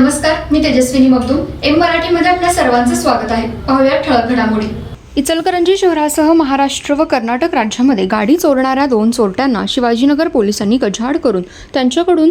नमस्कार मी तेजस्विनी मगदूम. एम मराठीमध्ये आपल्या सर्वांचं स्वागत आहे. पाहूया ठळक घडामोडी. इचलकरंजी शहरासह महाराष्ट्र व कर्नाटक राज्यामध्ये गाडी चोरणाऱ्या दोन चोरट्यांना शिवाजीनगर पोलिसांनी गजाआड करून त्यांच्याकडून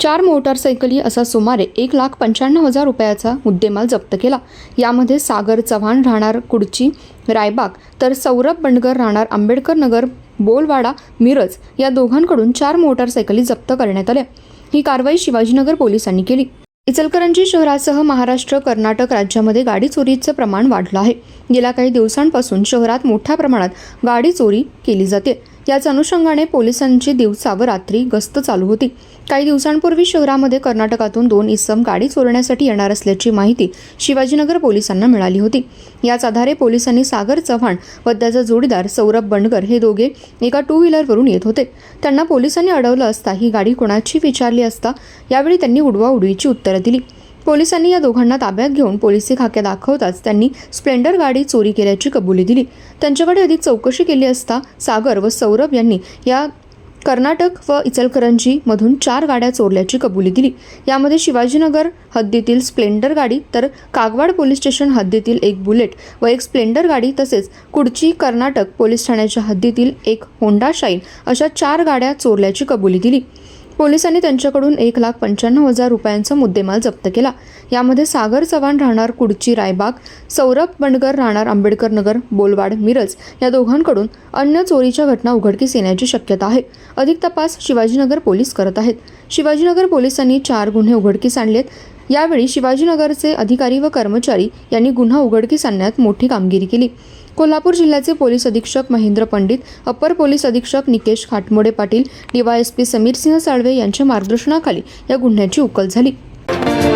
चार मोटारसायकली असा सुमारे एक लाख पंच्याण्णव हजार रुपयाचा मुद्देमाल जप्त केला. यामध्ये सागर चव्हाण राहणार कुडची रायबाग तर सौरभ बंडगर राहणार आंबेडकर नगर बोलवाडा मिरज या दोघांकडून चार मोटारसायकली जप्त करण्यात आल्या. ही कारवाई शिवाजीनगर पोलिसांनी केली. इचलकरंजी शहरासह महाराष्ट्र कर्नाटक राज्यामध्ये गाडी चोरीचं प्रमाण वाढलं आहे. गेल्या काही दिवसांपासून शहरात मोठ्या प्रमाणात गाडी चोरी केली जाते. याच अनुषंगाने पोलिसांची दिवसा व रात्री गस्त चालू होती. काही दिवसांपूर्वी शहरामध्ये कर्नाटकातून दोन इसम गाडी चोरण्यासाठी येणार असल्याची माहिती शिवाजीनगर पोलिसांना मिळाली होती. याच आधारे पोलिसांनी सागर चव्हाण व त्याचा जोडीदार सौरभ बंडगर हे दोघे एका टू व्हीलरवरून येत होते. त्यांना पोलिसांनी अडवलं असता ही गाडी कोणाची विचारली असता यावेळी त्यांनी उडवाउडवीची उत्तरं दिली. पोलिसांनी या दोघांना ताब्यात घेऊन पोलिसी खाक्या दाखवताच त्यांनी स्प्लेंडर गाडी चोरी केल्याची कबुली दिली. त्यांच्याकडे अधिक चौकशी केली असता सागर व सौरभ यांनी या कर्नाटक व इचलकरंजी मधून चार गाड्या चोरल्याची कबुली दिली. यामध्ये शिवाजीनगर हद्दीतील स्प्लेंडर गाडी तर कागवाड पोलीस स्टेशन हद्दीतील एक बुलेट व एक स्प्लेंडर गाडी तसेच कुडची कर्नाटक पोलीस ठाण्याच्या हद्दीतील एक होंडा शाईन अशा चार गाड्या चोरल्याची कबुली दिली. पोलिसांनी त्यांच्याकडून एक लाख पंच्याण्णव हजार रुपयांचा मुद्देमाल जप्त केला. यामध्ये सागर चव्हाण राहणार कुडची रायबाग सौरभ बंडगर राहणार आंबेडकर नगर बोलवाड मिरज या दोघांकडून अन्य चोरीच्या घटना उघडकीस येण्याची शक्यता आहे. अधिक तपास शिवाजीनगर पोलीस करत आहेत. शिवाजीनगर पोलिसांनी चार गुन्हे उघडकीस आणलेत. यावेळी शिवाजीनगरचे अधिकारी व कर्मचारी यांनी गुन्हा उघडकीस आणण्यात मोठी कामगिरी केली. कोल्हापूर जिल्ह्याचे पोलीस अधीक्षक महेंद्र पंडित अप्पर पोलीस अधीक्षक निकेश खाटमोडे पाटील डीवायएसपी समीर सिंह साळवे यांच्या मार्गदर्शनाखाली या गुन्ह्याची उकल झाली.